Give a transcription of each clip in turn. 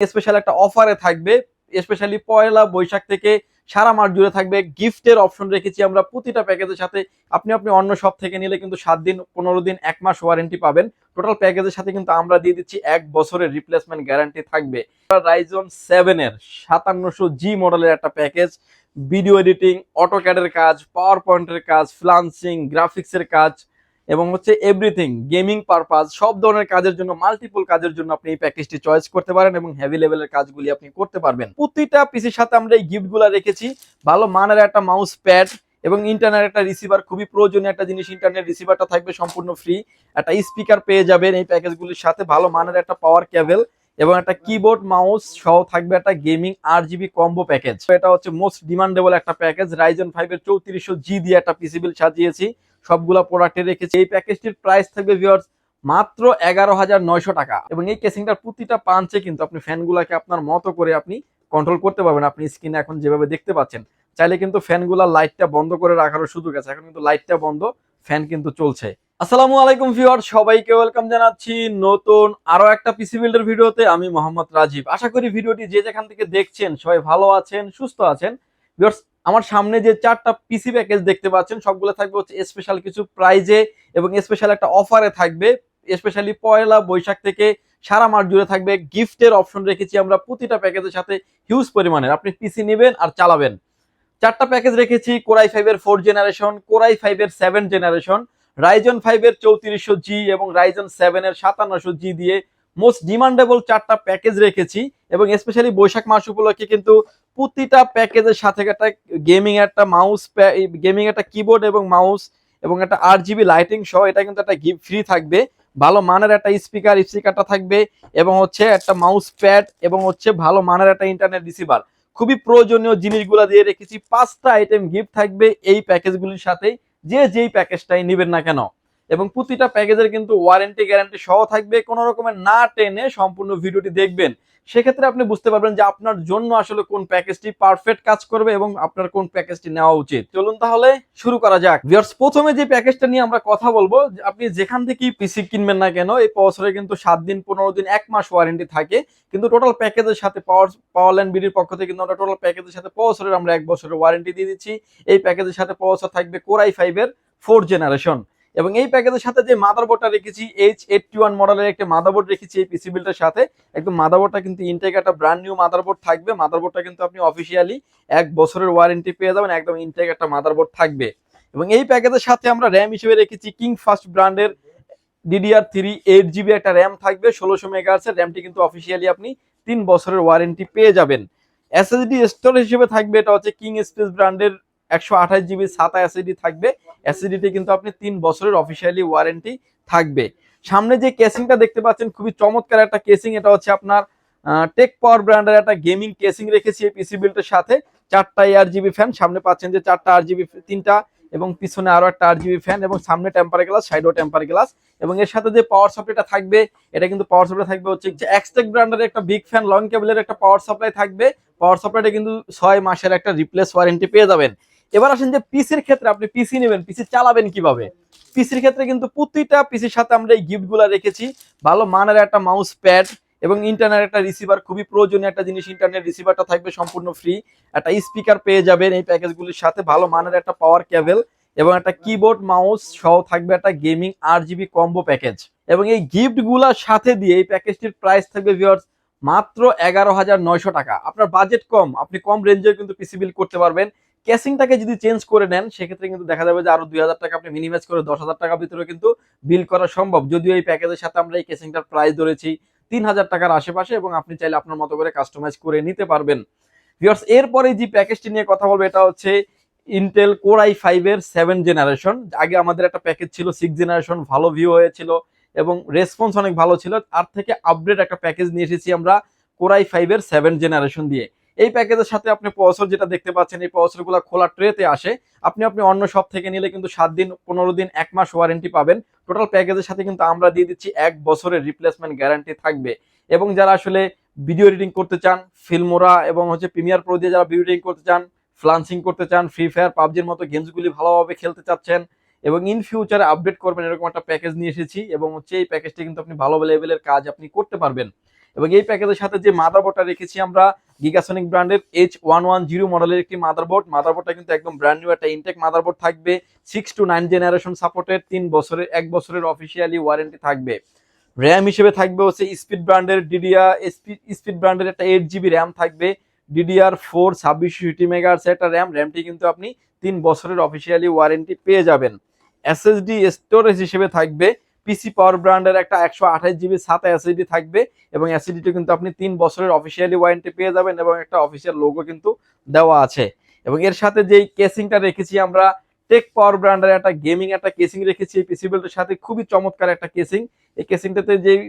Special একটা অফারে থাকবে স্পেশালি পয়লা বৈশাখ থেকে সারা মাস জুড়ে থাকবে গিফটের অপশন রেখেছি আমরা প্রতিটা প্যাকেজের সাথে। আপনি আপনি অন্য সব থেকে নিলে কিন্তু সাত দিন, পনেরো দিন, এক মাস ওয়ারেন্টি পাবেন। টোটাল প্যাকেজের সাথে কিন্তু আমরা দিয়ে দিচ্ছি এক বছরের রিপ্লেসমেন্ট গ্যারান্টি থাকবে। রাইজন সেভেন এর সাতান্নশো জি মডেলের একটা প্যাকেজ ভিডিও এডিটিং অটোক্যাডের কাজ পাওয়ার পয়েন্টের কাজ ফ্লান্সিং গ্রাফিক্সের কাজ এবং হচ্ছে এভরিথিং গেমিং পারপাস সব ধরনের কাজের জন্য মাল্টিপল কাজের জন্য আপনি এই প্যাকেজটি চয়েস করতে পারেন এবং হেভি লেভেলের কাজগুলি আপনি করতে পারবেন। প্রতিটা পিসির সাথে আমরা এই গিফটগুলো রেখেছি। ভালো মানের একটা মাউস প্যাড এবং ইন্টারনেট একটা রিসিভার খুবই প্রয়োজনীয় একটা জিনিস। ইন্টারনেট রিসিভারটা থাকবে সম্পূর্ণ ফ্রি একটা স্পিকার পেয়ে যাবেন এই প্যাকেজগুলির সাথে। ভালো মানের একটা পাওয়ার কেবল এবং একটা কিবোর্ড মাউস সহ থাকবে একটা gaming R GB combo package এটা হচ্ছে মোস্ট ডিমান্ডেবল একটা প্যাকেজ রাইজন ফাইভ এর চৌত্রিশশো জি দিয়ে একটা পিসি বিল সাজিয়েছি। সবগুলা প্রোডাক্টে রেখেছি। এই প্যাকেজটির প্রাইস থাকবে ভিউয়ার্স মাত্র এগারো হাজার নয়শো টাকা। এবং এই কেসিংটার প্রতিটা পাঞ্চে কিন্তু আপনি ফ্যানগুলাকে আপনার মতো করে আপনি কন্ট্রোল করতে পারবেন। আপনি স্ক্রিনে এখন যেভাবে দেখতে পাচ্ছেন, চাইলে কিন্তু ফ্যানগুলা লাইটটা বন্ধ করে রাখারও সুযোগ আছে। এখন কিন্তু লাইটটা বন্ধ ফ্যান কিন্তু চলছে। আসসালামু আলাইকুম ভিউয়ার সবাইকে ওয়েলকাম জানাচ্ছি নতুন আরও একটা পিসি বিল্ডের ভিডিওতে। আমি মোহাম্মদ রাজীব। আশা করি ভিডিওটি যে যেখান থেকে দেখছেন, সবাই ভালো আছেন, সুস্থ আছেন। ভিউয়ার্স আমার সামনে যে চারটা পিসি প্যাকেজ দেখতে পাচ্ছেন, সবগুলো থাকবে হচ্ছে স্পেশাল কিছু প্রাইজে এবং স্পেশাল একটা অফারে থাকবে। স্পেশালি পয়লা বৈশাখ থেকে সারা মাস জুড়ে থাকবে। গিফটের অপশন রেখেছি আমরা প্রতিটা প্যাকেজের সাথে হিউজ পরিমাণের। আপনি পিসি নেবেন আর চালাবেন। চারটা প্যাকেজ রেখেছি কোরাই ফাইভের ফোর জেনারেশন কোরাই ফাইভের সেভেন জেনারেশন রাইজন ফাইভ এর চৌত্রিশশো জি এবং রাইজন সেভেন এর সাতান্নশো জি দিয়ে মোস্ট ডিমান্ডেবল চারটা প্যাকেজ রেখেছি। এবং স্পেশালি বৈশাখ মাস উপলক্ষে কিন্তু প্রতিটা প্যাকেজের সাথে একটা গেমিং একটা মাউস গেমিং একটা কিবোর্ড এবং মাউস এবং একটা আট জিবি লাইটিং সহ এটা কিন্তু একটা গিফট ফ্রি থাকবে। ভালো মানের একটা স্পিকার স্পিকারটা থাকবে এবং হচ্ছে একটা মাউস প্যাড এবং হচ্ছে ভালো মানের একটা ইন্টারনেট রিসিভার খুবই প্রয়োজনীয় জিনিসগুলো দিয়ে রেখেছি। পাঁচটা আইটেম গিফট থাকবে এই প্যাকেজগুলির সাথে যে যেই প্যাকেজটাই নেবেন না কেন। এবং প্রতিটা প্যাকেজের কিন্তু ওয়ারেন্টি গ্যারান্টি সহ থাকবে। কোনো রকমের না টেনে সম্পূর্ণ ভিডিওটি দেখবেন। সেক্ষেত্রে আপনি বুঝতে পারবেন যে আপনার জন্য আসলে কোন প্যাকেজটি পারফেক্ট কাজ করবে এবং আপনার কোন প্যাকেজটি নেওয়া উচিত। চলুন তাহলে শুরু করা যাক। প্রথমে যে প্যাকেজটা নিয়ে আমরা কথা বলব আপনি যেখান থেকে পিসি কিনবেন না কেন, এই বছরে কিন্তু সাত দিন, পনেরো দিন, এক মাস ওয়ারেন্টি থাকে। কিন্তু টোটাল প্যাকেজের সাথে পাওয়ার পাওয়ার ল্যান্ড বিডির পক্ষ থেকে কিন্তু আমরা টোটাল প্যাকেজের সাথে বছরের আমরা এক বছরের ওয়ারেন্টি দিয়ে দিচ্ছি। এই প্যাকেজের সাথে বছর থাকবে কোরাই ফাইভের ফোর জেনারেশন এবং এই প্যাকেজের সাথে যে মাদারবোর্ডটা রেখেছি এইচ এইটটি ওয়ান মডেলের একটা মাদারবোর্ড রেখেছি এই পিসি বিলটার সাথে। একদম মাদারবোর্ডটা কিন্তু ইনটেক একটা ব্র্যান্ড নিউ মাদারবোর্ড থাকবে। মাদারবোর্ডটা কিন্তু আপনি অফিসিয়ালি এক বছরের ওয়ারেন্টি পেয়ে যাবেন, একদম ইনটেক একটা মাদারবোর্ড থাকবে। এবং এই প্যাকেজের সাথে আমরা র্যাম হিসেবে রেখেছি কিং ফার্স্ট ব্র্যান্ডের ডিডিআর থ্রি এইট জিবি একটা র্যাম থাকবে, ষোলোশো মেগাহার্সের র্যামটি কিন্তু অফিসিয়ালি আপনি তিন বছরের ওয়ারেন্টি পেয়ে যাবেন। এসএসডি স্টোরেজ হিসেবে থাকবে, এটা হচ্ছে কিং স্পেস ব্র্যান্ডের একশো আঠাশ জিবি সাতা অ্যাসিডি থাকবে। অ্যাসিডিটি কিন্তু আপনি তিন বছরের অফিসিয়ালি ওয়ারেন্টি থাকবে। সামনে যে কেসিংটা দেখতে পাচ্ছেন, খুবই চমৎকার একটা কেসিং এটা হচ্ছে আপনার টেক পাওয়ার ব্র্যান্ডের একটা গেমিং কেসিং রেখেছি এই পিসি বিল্টের সাথে। চারটা আর জিবি ফ্যান সামনে পাচ্ছেন যে চারটা আর জিবি তিনটা এবং পিছনে আরও একটা আর জিবি ফ্যান এবং সামনে টেম্পার গ্লাস সাইডও টেম্পার গ্লাস এবং এর সাথে যে পাওয়ার সাপ্লাইটা থাকবে, এটা কিন্তু পাওয়ার সাপ্লাই থাকবে হচ্ছে যে এক্সটেক ব্র্যান্ডের একটা বিগ ফ্যান লং কেবলের একটা পাওয়ার সাপ্লাই থাকবে। পাওয়ার সাপ্লাইটা কিন্তু ছয় মাসের একটা রিপ্লেস ওয়ারেন্টি পেয়ে যাবেন। এবার আসেন যে পিসির ক্ষেত্রে আপনি পিসি নেবেন পিসি চালাবেন কীভাবে? পিসির ক্ষেত্রে কিন্তু প্রতিটা পিসির সাথে আমরা এই গিফটগুলো রেখেছি। ভালো মানের একটা মাউস প্যাড এবং ইন্টারনেট একটা রিসিভার খুবই প্রয়োজনীয় একটা জিনিস। ইন্টারনেট রিসিভারটা থাকবে সম্পূর্ণ ফ্রি একটা স্পিকার পেয়ে যাবেন এই প্যাকেজগুলির সাথে। ভালো মানের একটা পাওয়ার কেবল এবং একটা কিবোর্ড মাউস সহ থাকবে একটা gaming R GB combo package এবং এই গিফটগুলোর সাথে দিয়ে এই প্যাকেজটির প্রাইস থাকবে ভিউয়ার্স মাত্র এগারো হাজার নয়শো টাকা। আপনার বাজেট কম, আপনি কম রেঞ্জে কিন্তু পিসি বিল করতে পারবেন। ক্যাসিংটাকে যদি চেঞ্জ করে নেন, সেক্ষেত্রে কিন্তু দেখা যাবে যে আরও দুই হাজার টাকা আপনি মিনিমাইজ করে দশ হাজার টাকার ভিতরে কিন্তু বিল করা সম্ভব। যদিও এই প্যাকেজের সাথে আমরা এই ক্যাসিংটার প্রাইস ধরেছি তিন হাজার টাকার আশেপাশে এবং আপনি চাইলে আপনার মতো করে কাস্টমাইজ করে নিতে পারবেন। ভিউয়ার্স এরপরে যে প্যাকেজটি নিয়ে কথা বলব, এটা হচ্ছে ইন্টেল কোর আই ফাইভ এর সেভেন জেনারেশন আগে আমাদের একটা প্যাকেজ ছিল সিক্স জেনারেশন ভালো ভিউ হয়েছিল এবং রেসপন্স অনেক ভালো ছিল। আর থেকে আপডেট একটা প্যাকেজ নিয়ে এসেছি আমরা কোরাই ফাইভ এর সেভেন জেনারেশন দিয়ে। এই প্যাকেজের সাথে আপনি প্রসেসর যেটা দেখতে পাচ্ছেন, এই প্রসেসরগুলো খোলা ট্রেতে আসে। আপনি আপনি অন্য সব থেকে নিলে কিন্তু সাত দিন, পনেরো দিন, এক মাস ওয়ারেন্টি পাবেন। টোটাল প্যাকেজের সাথে কিন্তু আমরা দিয়ে দিচ্ছি এক বছরের রিপ্লেসমেন্ট গ্যারান্টি থাকবে। এবং যারা আসলে ভিডিও এডিটিং করতে চান ফিল্মোরা এবং হচ্ছে প্রিমিয়ার প্রো দিয়ে যারা ভিডিও এডিটিং করতে চান ফ্লান্সিং করতে চান ফ্রি ফায়ার পাবজির মতো গেমসগুলি ভালোভাবে খেলতে চাচ্ছেন এবং ইন ফিউচারে আপডেট করবেন, এরকম একটা প্যাকেজ নিয়ে এসেছি এবং হচ্ছে এই প্যাকেজটি কিন্তু আপনি ভালো লেভেলের কাজ আপনি করতে পারবেন। এবং এই প্যাকেজের সাথে যে মাদারবোর্ডটা রেখেছি আমরা গিগাসনিক ব্র্যান্ডের এইচ ওয়ান ওয়ান জিরো মডেলের একটি মাদারবোর্ড। মাদারবোর্ডটা কিন্তু একদম ব্র্যান্ড নিউ একটা ইনটেক মাদারবোর্ড থাকবে। সিক্স টু নাইন জেনারেশন সাপোর্টের তিন বছরের, এক বছরের অফিসিয়ালি ওয়ারেন্টি থাকবে। র্যাম হিসেবে থাকবে হচ্ছে স্পিড ব্র্যান্ডের ডিডিআর স্পিড ব্র্যান্ডের একটা এইট জিবি র্যাম থাকবে। ডিডিআর ফোর ছাব্বিশশো সিটি মেগাহার্স একটা র্যাম র্যামটি কিন্তু আপনি তিন বছরের অফিসিয়ালি ওয়ারেন্টি পেয়ে যাবেন। এসএসডি স্টোরেজ হিসেবে থাকবে। পিসি পাওয়ার ব্র্যান্ডের একটা একশো আঠাশ জিবি সাত অ্যাসিডি থাকবে এবং এসএসডিটি কিন্তু আপনি তিন বছরের অফিসিয়ালি ওয়ারেন্টি পেয়ে যাবেন এবং একটা অফিসিয়াল লোগো কিন্তু দেওয়া আছে। এবং এর সাথে যেই কেসিংটা রেখেছি আমরা টেক পাওয়ার ব্র্যান্ডের একটা গেমিং একটা কেসিং রেখেছি, এই পিসি বিল্ডের সাথে খুবই চমৎকার একটা কেসিং এই কেসিংটাতে যেই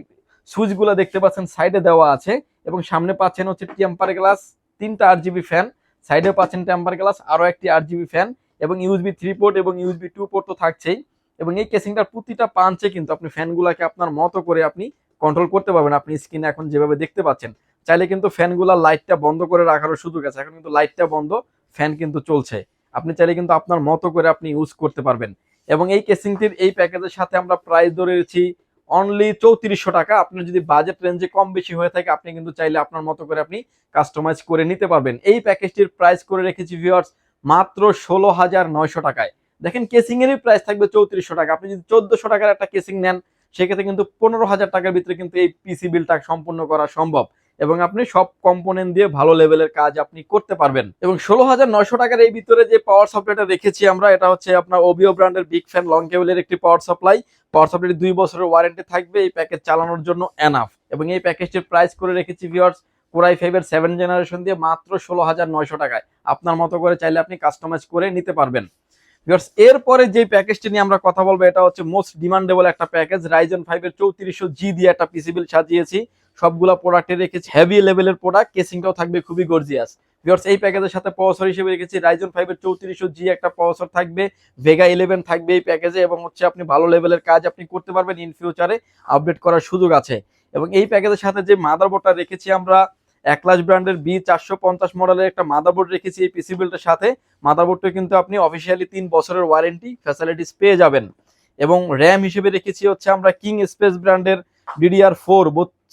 সুইচগুলো দেখতে পাচ্ছেন সাইডে দেওয়া আছে এবং সামনে পাচ্ছেন হচ্ছে টেম্পার গ্লাস তিনটা আট জিবি ফ্যান সাইডে পাচ্ছেন টেম্পার গ্লাস আরও একটি আট জিবি ফ্যান এবং ইউএসবি থ্রি পোর্ট এবং ইউজবি টু পোর্ট তো থাকছেই। এবং এই কেসিংটার প্রতিটা পাঞ্চে কিন্তু আপনি ফ্যানগুলাকে আপনার মতো করে আপনি কন্ট্রোল করতে পারবেন। আপনি স্ক্রিনে এখন যেভাবে দেখতে পাচ্ছেন, চাইলে কিন্তু ফ্যানগুলা লাইটটা বন্ধ করে রাখারও সুযোগ আছে। এখন কিন্তু লাইটটা বন্ধ ফ্যান কিন্তু চলছে। আপনি চাইলে কিন্তু আপনার মতো করে আপনি ইউজ করতে পারবেন। এবং এই কেসিংটির এই প্যাকেজের সাথে আমরা প্রাইস ধরেছি অনলি চৌত্রিশশো টাকা। আপনার যদি বাজেট রেঞ্জে কম বেশি হয়ে থাকে, আপনি কিন্তু চাইলে আপনার মতো করে আপনি কাস্টমাইজ করে নিতে পারবেন। এই প্যাকেজটির প্রাইস করে রেখেছি ভিওয়ার্স মাত্র ষোলো হাজার নয়শো টাকায়। দেখেন কেসিং এরই প্রাইস থাকবে চৌত্রিশশো টাকা। আপনি যদি চোদ্দশো টাকার একটা কেসিং নেন, সেক্ষেত্রে কিন্তু পনেরো হাজার টাকার ভিতরে কিন্তু এই পিসি বিলটা সম্পূর্ণ করা সম্ভব। এবং আপনি সব কম্পোনেন্ট দিয়ে ভালো লেভেলের কাজ আপনি করতে পারবেন। এবং ষোলো হাজার নয়শো টাকার এই ভিতরে যে পাওয়ার সাপ্লাইটা রেখেছি আমরা, এটা হচ্ছে আপনার ওবিও ব্র্যান্ডের বিগ ফ্যান লং কেবলের একটি পাওয়ার সাপ্লাই পাওয়ার সাপ্লাই দুই বছরের ওয়ারেন্টি থাকবে, এই প্যাকেজ চালানোর জন্য এনাফ এবং এই প্যাকেজটির প্রাইস করে রেখেছি ভিউয়ার্স কোরাই ফাইভের সেভেন জেনারেশন দিয়ে মাত্র ষোলো হাজার নয়শো টাকায়। আপনার মতো করে চাইলে আপনি কাস্টমাইজ করে নিতে পারবেন। এরপরে যে প্যাকেজটি নিয়ে আমরা কথা বলব, এটা হচ্ছে মোস্ট ডিমান্ডেবল একটা প্যাকেজ রাইজেন ফাইভের চৌত্রিশশো জি দিয়ে একটা পিসিবিল সাজিয়েছি। সবগুলা প্রোডাক্টে রেখেছি হেভি লেভেলের প্রোডাক্ট কেসিংটাও থাকবে খুবই গর্জিয়াস এই প্যাকেজের সাথে প্রসেসর হিসেবে রেখেছি রাইজন ফাইভের চৌত্রিশশো জি একটা প্রসেসর থাকবে ভেগা ইলেভেন থাকবে এই প্যাকেজে এবং হচ্ছে আপনি ভালো লেভেলের কাজ আপনি করতে পারবেন ইন ফিউচারে আপডেট করার সুযোগ আছে। এবং এই প্যাকেজের সাথে যে মাদারবোর্ডটা রেখেছি আমরা একলাস ব্র্যান্ডের বি চারশো পঞ্চাশ মডেলের একটা মাদারবোর্ড রেখেছি এই পিসি বিল্ডের সাথে। মাদারবোর্ডটা কিন্তু আপনি অফিসিয়ালি তিন বছরের ওয়ারেন্টি ফ্যাসিলিটিস পেয়ে যাবেন। এবং র্যাম হিসেবে রেখেছি হচ্ছে আমরা কিং স্পেস ব্র্যান্ডের ডিডিআর ফোর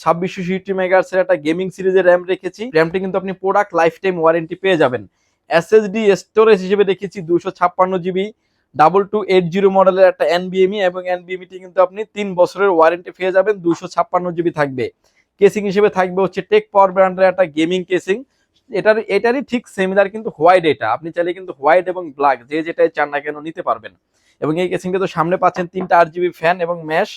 ছাব্বিশশো সিটি মেগাহার্সের একটা গেমিং সিরিজের র্যাম রেখেছি। র্যামটি কিন্তু আপনি প্রোডাক্ট লাইফ টাইম ওয়ারেন্টি পেয়ে যাবেন। এসএসডি স্টোরেজ হিসেবে রেখেছি দুশো ছাপ্পান্ন GB double two eight zero মডেলের একটা এনবিএমই এবং এনবিএমইটি কিন্তু আপনি তিন বছরের ওয়ারেন্টি পেয়ে যাবেন দুশো ছাপ্পান্ন জিবি থাকবে। কেসিং হিসেবে থাকবে হচ্ছে টেক পাওয়ার ব্র্যান্ডের একটা গেমিং কেসিং। এটার, এটারই ঠিক সেমিলার কিন্তু হোয়াইট এটা। আপনি চাইলে কিন্তু হোয়াইট এবং ব্ল্যাক যে যেটাই চান না কেন নিতে পারবেন। এবং এই কেসিংটা তো সামনে পাচ্ছেন তিনটা আট জিবি ফ্যান এবং ম্যাশ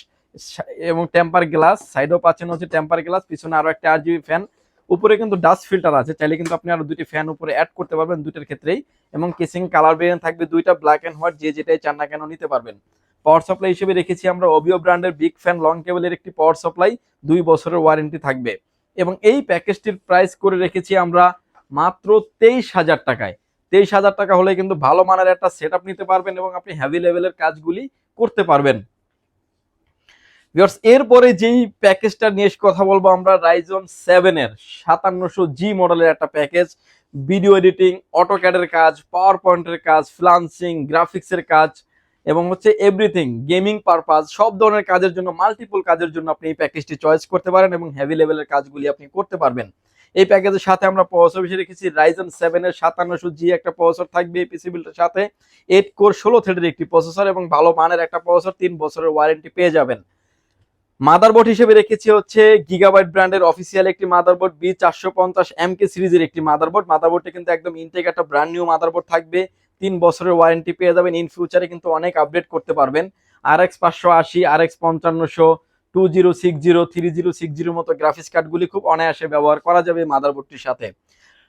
এবং টেম্পার গ্লাস সাইডেও পাচ্ছেন হচ্ছে টেম্পার গ্লাস পিছনে আরও একটা আট জিবি ফ্যান উপরে কিন্তু ডাস্ট ফিল্টার আছে। চাইলে কিন্তু আপনি আরও দুটি ফ্যান উপরে অ্যাড করতে পারবেন দুইটার ক্ষেত্রেই। এবং কেসিং কালার ভেরিয়েন্ট থাকবে দুইটা ব্ল্যাক অ্যান্ড হোয়াইট যে যেটাই চান না কেন নিতে পারবেন। পাওয়ার সাপ্লাই হিসেবে রেখেছি আমরা অবিও ব্র্যান্ডের বিগ ফ্যান লং কেবলের একটি পাওয়ার সাপ্লাই দুই বছরের ওয়ারেন্টি থাকবে। এবং এই প্যাকেজটির প্রাইস করে রেখেছি আমরা মাত্র তেইশ হাজার টাকায়। তেইশ হাজার টাকা হলে কিন্তু ভালো মানের একটা সেট নিতে পারবেন এবং আপনি হ্যাভি লেভেলের কাজগুলি করতে পারবেন। এরপরে যেই প্যাকেজটা নিয়ে কথা বলব আমরা রাইজন সেভেন এর সাতান্নশো জি মডেলের একটা প্যাকেজ ভিডিও এডিটিং অটোক্যাডের কাজ পাওয়ার পয়েন্টের কাজ, ফ্লান্সিং গ্রাফিক্সের কাজ এবং হচ্ছে এভরিথিং গেমিং পারপাস সব ধরনের কাজের জন্য মাল্টিপল কাজের জন্য আপনি এই প্যাকেজটি চয়েস করতে পারেন এবং হেভি লেভেলের কাজগুলি আপনি করতে পারবেন। এই প্যাকেজের সাথে আমরা প্রসেসর হিসেবে রেখেছি রাইজন সেভেন এর সাতান্নশো জি একটা প্রসেসর থাকবে এই পিসি বিলটার সাথে এইট কোর ষোলো থ্রেডের একটি প্রসেসর এবং ভালো মানের একটা প্রসেসর তিন বছরের ওয়ারেন্টি পেয়ে যাবেন। মাদারবোর্ড হিসেবে রেখেছি হচ্ছে গিগাবাইট ব্র্যান্ডের অফিসিয়াল একটি মাদারবোর্ড বি চারশো পঞ্চাশ এম কে সিরিজের একটি মাদারবোর্ড মাদারবোর্ডটা কিন্তু একদম ইনটেক একটা ব্র্যান্ড নিউ মাদারবোর্ড থাকবে। তিন বছরের ওয়ারেন্টি পেয়ে যাবেন। ইন ফিউচারে কিন্তু অনেক আপডেট করতে পারবেন। আর এক্স পাঁচশো আশি R X পঞ্চান্নশো two zero six zero three zero six জিরোর মতো গ্রাফিক্স কার্ডগুলি খুব অনায়াসে ব্যবহার করা যাবে মাদারবোর্ডটির সাথে।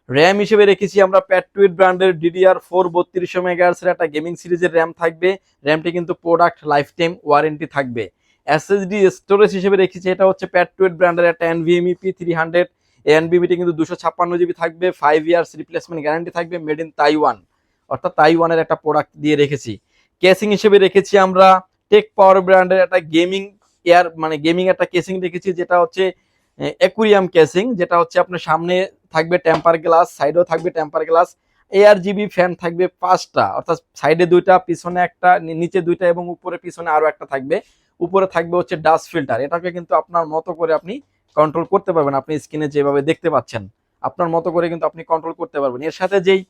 র্যাম হিসেবে রেখেছি আমরা প্যাটুইট ব্র্যান্ডের ডিডিআর ফোর বত্রিশশো মেগাহার্সের একটা গেমিং সিরিজের র্যাম থাকবে। র্যামটি কিন্তু প্রোডাক্ট লাইফ টাইম ওয়ারেন্টি থাকবে এসএসডি স্টোরেজ হিসেবে রেখেছি, এটা হচ্ছে প্যাটুয়েট ব্র্যান্ডের একটা এনভিএমই পি থ্রি হান্ড্রেড এনবিবিটি কিন্তু দুশো ছাপ্পান্ন জিবি থাকবে ফাইভ ইয়ার্স রিপ্লেসমেন্ট গ্যারান্টি থাকবে মেড ইন তাইওয়ান অর্থাৎ তাইওয়ানের একটা প্রোডাক্ট দিয়ে রেখেছি। কেসিং হিসেবে রেখেছি আমরা টেক পাওয়ার ব্র্যান্ডের একটা গেমিং এয়ার মানে গেমিং একটা কেসিং রেখেছি, যেটা হচ্ছে অ্যাকুরিয়াম কেসিং যেটা হচ্ছে আপনার সামনে থাকবে টেম্পার গ্লাস সাইডেও থাকবে temper glass A R GB fan থাকবে পাঁচটা, অর্থাৎ সাইডে দুইটা, পিছনে একটা নিচে দুইটা এবং উপরে, পিছনে আরও একটা থাকবে। উপরে থাকবে হচ্ছে ডাস্ট ফিল্টার এটাকে কিন্তু আপনার মতো করে আপনি কন্ট্রোল করতে পারবেন, আপনি স্ক্রিনে যেভাবে দেখতে পাচ্ছেন। আপনার মতো করে কিন্তু আপনি কন্ট্রোল করতে পারবেন। এর সাথে যেই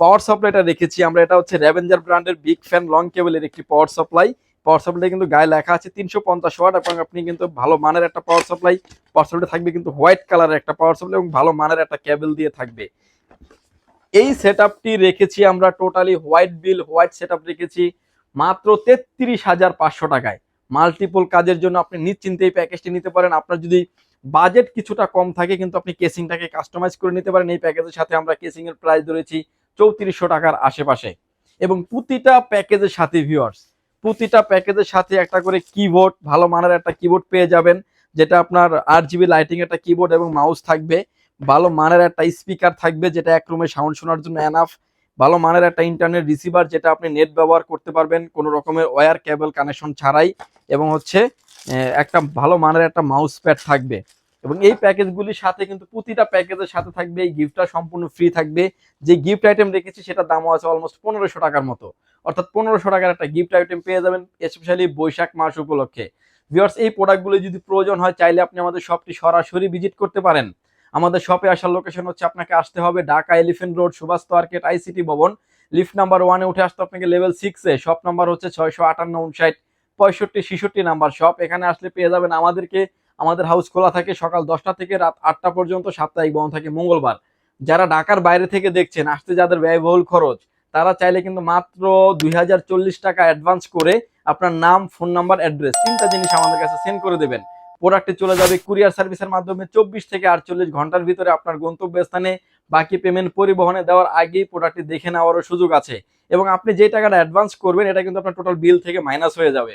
পাওয়ার সাপ্লাইটা রেখেছি। আমরা এটা হচ্ছে র্যাভেঞ্জার ব্র্যান্ডের বিগ ফ্যান লং কেবলের একটি পাওয়ার সাপ্লাই পাওয়ার সাপ্লাই কিন্তু গায়ে লেখা আছে তিনশো পঞ্চাশ ওয়াট এবং আপনি কিন্তু ভালো মানের একটা পাওয়ার সাপ্লাই পাওয়ার সাপ্লাই থাকবে কিন্তু হোয়াইট কালারের একটা পাওয়ার সাপ্লাই এবং ভালো মানের একটা কেবল দিয়ে থাকবে। এই সেট রেখেছি আমরা totally white build white set রেখেছি মাত্র তেত্রিশ হাজার পাঁচশো টাকায়। মাল্টিপল কাজের জন্য আপনি নিশ্চিন্তে এই প্যাকেজটি নিতে পারেন। আপনার যদি বাজেট কিছুটা কম থাকে কিন্তু আপনি কেসিংটাকে কাস্টমাইজ করে নিতে পারেন। এই প্যাকেজের সাথে আমরা কেসিংয়ের প্রাইস ধরেছি চৌত্রিশশো টাকার আশেপাশে। এবং প্রতিটা প্যাকেজের সাথে ভিউয়ার্স প্রতিটা প্যাকেজের সাথে একটা করে কিবোর্ড ভালো মানের একটা কিবোর্ড পেয়ে যাবেন, যেটা আপনার আট জিবি লাইটিং একটা কিবোর্ড এবং মাউস থাকবে, ভালো মানের একটা স্পিকার থাকবে, যেটা এক রুমে সাউন্ড শোনার জন্য এনাফ ভালো মানের একটা ইন্টারনেট রিসিভার যেটা আপনি নেট ব্যবহার করতে পারবেন, কোনো রকমের ওয়্যার কেবল কানেকশন ছাড়াই, এবং হচ্ছে একটা ভালো মানের একটা মাউস প্যাড থাকবে। এবং এই প্যাকেজগুলির সাথে কিন্তু প্রতিটা প্যাকেজের সাথে থাকবে, এই গিফটটা সম্পূর্ণ ফ্রি থাকবে। যে গিফট আইটেম রেখেছি সেটার দামও আছে অলমোস্ট পনেরোশো টাকার মতো। অর্থাৎ পনেরোশো টাকার একটা গিফট আইটেম পেয়ে যাবেন স্পেশালি বৈশাখ মাস উপলক্ষে। ভিউয়ার্স এই প্রোডাক্টগুলো যদি প্রয়োজন হয়, চাইলে আপনি আমাদের শপটি সরাসরি ভিজিট করতে পারেন। আমাদের শপে আসার লোকেশন হচ্ছে আপনাকে আসতে হবে Dhaka elephant road Subhash market ICT ভবন। লিফট নাম্বার ওয়ানে উঠে আসতে আপনাকে লেভেল সিক্সে শপ নাম্বার হচ্ছে ছয়শো আটান্ন উনষাট পঁয়ষট্টি, ছেষট্টি নাম্বার শপ এখানে আসলে পেয়ে যাবেন আমাদেরকে আমাদের হাউস খোলা থাকে সকাল দশটা থেকে রাত আটটা পর্যন্ত, সাপ্তাহিক বন্ধ থাকে মঙ্গলবার। যারা ঢাকার বাইরে থেকে দেখছেন, আসতে যাদের ব্যয়বহুল খরচ, তারা চাইলে কিন্তু মাত্র দুই হাজার চল্লিশ টাকা অ্যাডভান্স করে আপনার নাম ফোন নাম্বার অ্যাড্রেস তিনটা জিনিস আমাদের কাছে সেন্ড করে দেবেন। প্রোডাক্টে চলে যাবে কুরিয়ার সার্ভিসের মাধ্যমে চব্বিশ থেকে আটচল্লিশ ঘণ্টার ভিতরে আপনার গন্তব্যস্থানে বাকি পেমেন্ট পরিবহনে দেওয়ার আগেই প্রোডাক্টটি দেখে নেওয়ারও সুযোগ আছে। এবং আপনি যে টাকাটা অ্যাডভান্স করবেন, এটা কিন্তু আপনার টোটাল বিল থেকে মাইনাস হয়ে যাবে।